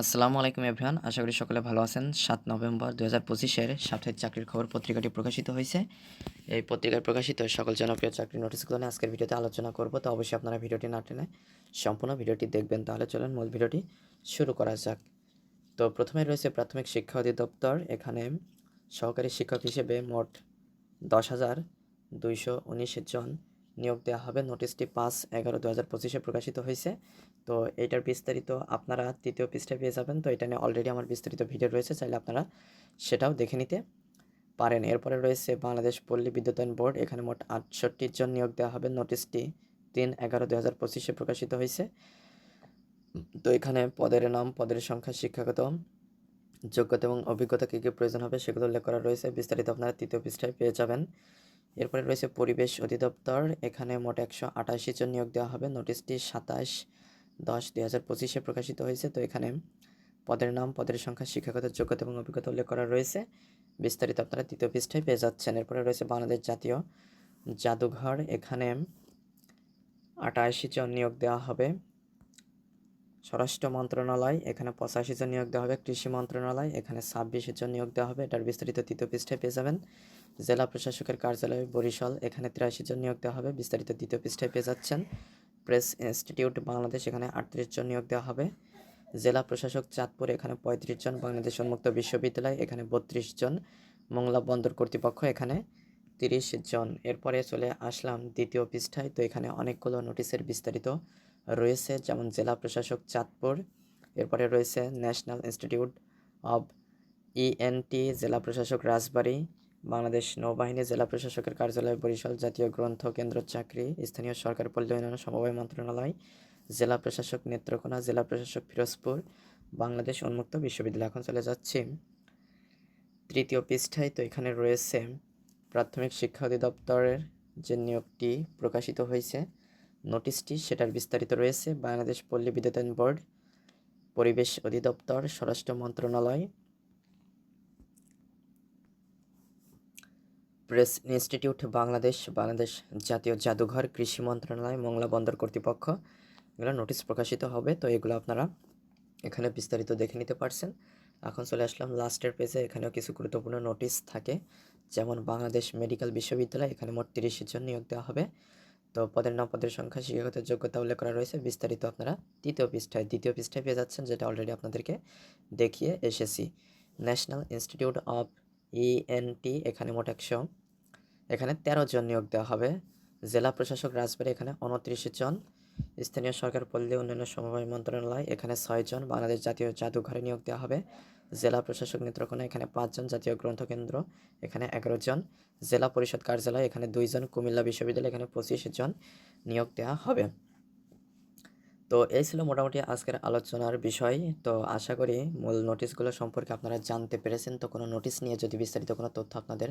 আসসালামু আলাইকুম এভরিওয়ান, আশা করি সকলে ভালো আছেন। সাত নভেম্বর দু হাজার পঁচিশের সাপ্তাহিক চাকরির খবর পত্রিকাটি প্রকাশিত হয়েছে। এই পত্রিকায় প্রকাশিত সকল জনপ্রিয় চাকরির নোটিশগুলো নিয়ে আজকের ভিডিওতে আলোচনা করব। তো অবশ্যই আপনারা ভিডিওটি না টেনে সম্পূর্ণ ভিডিওটি দেখবেন। তাহলে চলেন মূল ভিডিওটি শুরু করা যাক। তো প্রথমে রয়েছে প্রাথমিক শিক্ষা অধিদপ্তর। এখানে সহকারী শিক্ষক হিসেবে মোট দশ হাজার দুইশো উনিশ জন নিয়োগ দেওয়া হবে। নোটিশটি পাঁচ এগারো দু হাজার পঁচিশে প্রকাশিত হয়েছে। তো এটার বিস্তারিত আপনারা তৃতীয় পৃষ্ঠায় পেয়ে যাবেন। তো এটা নিয়ে অলরেডি আমার বিস্তারিত ভিডিও রয়েছে, চাইলে আপনারা সেটাও দেখে নিতে পারেন। এরপরে রয়েছে বাংলাদেশ পল্লী বিদ্যুতায়ন বোর্ড। এখানে মোট আটষট্টি জন নিয়োগ দেওয়া হবে। নোটিশটি তিন এগারো দু হাজার পঁচিশে প্রকাশিত হয়েছে। তো এখানে পদের নাম, পদের সংখ্যা, শিক্ষাগত যোগ্যতা এবং অভিজ্ঞতা কী কী প্রয়োজন হবে সেগুলো উল্লেখ করা রয়েছে। বিস্তারিত আপনারা তৃতীয় পৃষ্ঠায় পেয়ে যাবেন। এরপরে রয়েছে পরিবেশ অধিদপ্তর। এখানে মোট একশো আটাশি জন নিয়োগ দেওয়া হবে। নোটিশটি সাতাশ দশ দুই হাজার পঁচিশে প্রকাশিত হয়েছে। তো এখানে পদের নাম, পদের সংখ্যা, শিক্ষাগত যোগ্যতা এবং অভিজ্ঞতা উল্লেখ করা রয়েছে। বিস্তারিত আপনারা তৃতীয় পৃষ্ঠায় পেয়ে যাচ্ছেন। এরপরে রয়েছে বাংলাদেশ জাতীয় জাদুঘর। এখানে আটাশি জন নিয়োগ দেওয়া হবে। স্বরাষ্ট্র মন্ত্রণালয়, এখানে পঁচাশি জন নিয়োগ দেওয়া হবে। কৃষি মন্ত্রণালয়, এখানে ছাব্বিশ জন নিয়োগ দেওয়া হবে। এটার বিস্তারিত তৃতীয় পৃষ্ঠায় পেয়ে যাবেন। জেলা প্রশাসকের কার্যালয়, বরিশাল, এখানে তিরাশি জন নিয়োগ দেওয়া হবে। বিস্তারিত দ্বিতীয় পৃষ্ঠায় পেয়ে যাচ্ছেন। প্রেস ইনস্টিটিউট বাংলাদেশ, এখানে আটত্রিশ জন নিয়োগ দেওয়া হবে। জেলা প্রশাসক চাঁদপুর, এখানে পঁয়ত্রিশ জন। বাংলাদেশ উন্মুক্ত বিশ্ববিদ্যালয়, এখানে বত্রিশ জন। মংলা বন্দর কর্তৃপক্ষ, এখানে তিরিশ জন। এরপরে চলে আসলাম দ্বিতীয় পৃষ্ঠায়। তো এখানে অনেকগুলো নোটিশের বিস্তারিত রয়েছে, যেমন জেলা প্রশাসক চাঁদপুর, এরপরে রয়েছে ন্যাশনাল ইনস্টিটিউট অব ইএনটি জেলা প্রশাসক রাজবাড়ী, বাংলাদেশ নৌবাহিনী, জেলা প্রশাসকের কার্যালয়, বরিশাল জাতীয় গ্রন্থ কেন্দ্র, চাকরি, স্থানীয় সরকার পল্লী সমবায় মন্ত্রণালয়, জেলা প্রশাসক নেত্রকোনা, জেলা প্রশাসক ফিরোজপুর, বাংলাদেশ উন্মুক্ত বিশ্ববিদ্যালয়। এখন চলে যাচ্ছি তৃতীয় পৃষ্ঠায়। তো এখানে রয়েছে প্রাথমিক শিক্ষা অধিদপ্তরের যে নিয়োগটি প্রকাশিত হয়েছে নোটিশটি সেটার বিস্তারিত রয়েছে বাংলাদেশ পল্লী বিদ্যুতায়ন বোর্ড, পরিবেশ অধিদপ্তর, স্বরাষ্ট্র মন্ত্রণালয়, প্রেস ইনস্টিটিউট বাংলাদেশ বাংলাদেশ জাতীয় জাদুঘর, কৃষি মন্ত্রণালয়, মংলা বন্দর কর্তৃপক্ষ। এগুলো নোটিশ প্রকাশিত হবে, তো এগুলো আপনারা এখানে বিস্তারিত দেখে নিতে পারছেন। এখন চলে আসলাম লাস্টের পেজে, এখানেও কিছু গুরুত্বপূর্ণ নোটিশ থাকে। যেমন বাংলাদেশ মেডিকেল বিশ্ববিদ্যালয়, এখানে মোট তিরিশ জন নিয়োগ দেওয়া হবে। তো পদের নাম, পদের সংখ্যা, শিক্ষাগত যোগ্যতা উল্লেখ করা রয়েছে। বিস্তারিত আপনারা তৃতীয় পৃষ্ঠায়, দ্বিতীয় পৃষ্ঠায় পেয়ে যাচ্ছেন, যেটা অলরেডি আপনাদেরকে দেখিয়ে এসেছি। ন্যাশনাল ইনস্টিটিউট অফ ইএনটি এখানে মোট একশো, এখানে তেরো জন নিয়োগ দেওয়া হবে। জেলা প্রশাসক রাজবাড়ী, এখানে উনত্রিশ জন। স্থানীয় সরকার পল্লী উন্নয়ন সমবায় মন্ত্রণালয়, এখানে ছয়জন বাংলাদেশ জাতীয় জাদুঘরে নিয়োগ দেওয়া হবে। জেলা প্রশাসক নেত্রকোনা, এখানে পাঁচজন জাতীয় গ্রন্থকেন্দ্র, এখানে এগারো জন। জেলা পরিষদ কার্যালয়, এখানে দুইজন কুমিল্লা বিশ্ববিদ্যালয়, এখানে পঁচিশ জন নিয়োগ দেওয়া হবে। তো এই ছিল মোটামুটি আজকের আলোচনার বিষয়। তো আশা করি মূল নোটিশগুলো সম্পর্কে আপনারা জানতে পেরেছেন। তো কোনো নোটিশ নিয়ে যদি বিস্তারিত কোনো তথ্য আপনাদের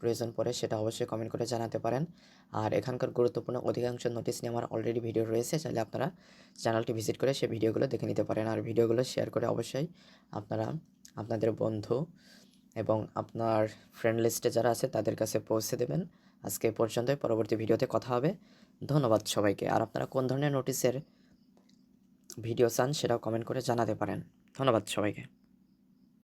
প্রয়োজন পড়ে, সেটা অবশ্যই কমেন্ট করে জানাতে পারেন। আর এখানকার গুরুত্বপূর্ণ অধিকাংশ নোটিশ নিয়ে আমার অলরেডি ভিডিও রয়েছে, চাইলে আপনারা চ্যানেলটি ভিজিট করে সেই ভিডিওগুলো দেখে নিতে পারেন। আর ভিডিওগুলো শেয়ার করে অবশ্যই আপনারা আপনাদের বন্ধু এবং আপনার ফ্রেন্ড লিস্টে যারা আছে, তাদের কাছে পৌঁছে দেবেন। আজকে পর্যন্তই। পরবর্তী ভিডিওতে কথা হবে। ধন্যবাদ সবাইকে। আর আপনারা কোন ধরনের নোটিশের ভিডিও চান, সেটাও কমেন্ট করে জানাতে পারেন। ধন্যবাদ সবাইকে।